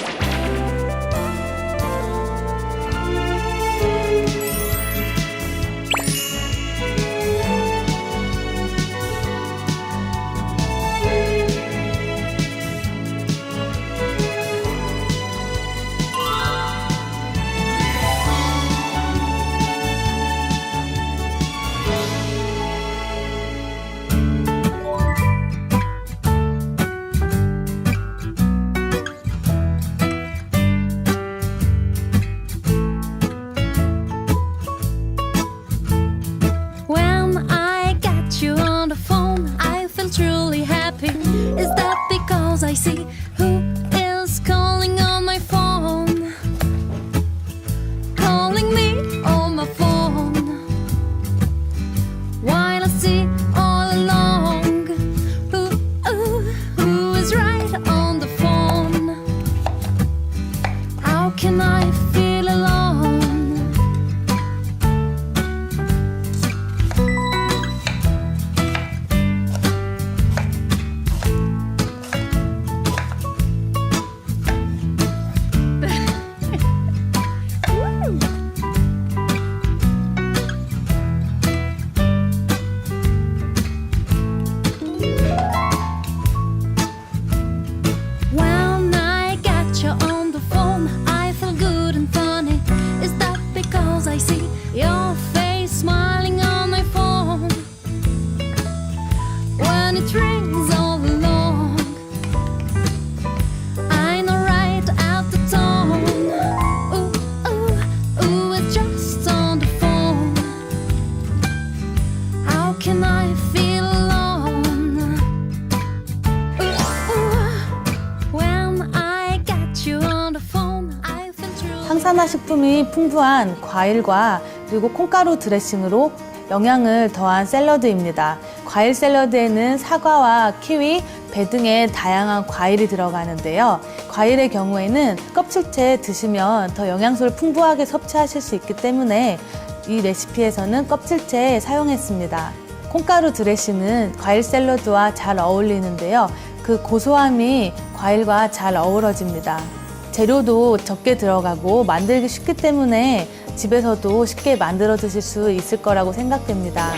you. see. 항산화 식품이 풍부한 과일과 그리고 콩가루 드레싱으로 영양을 더한 샐러드입니다. 과일 샐러드에는 사과와 키위, 배 등의 다양한 과일이 들어가는데요. 과일의 경우에는 껍질째 드시면 더 영양소를 풍부하게 섭취하실 수 있기 때문에 이 레시피에서는 껍질째 사용했습니다. 콩가루 드레싱은 과일 샐러드와 잘 어울리는데요. 그 고소함이 과일과 잘 어우러집니다. 재료도 적게 들어가고 만들기 쉽기 때문에 집에서도 쉽게 만들어 드실 수 있을 거라고 생각됩니다.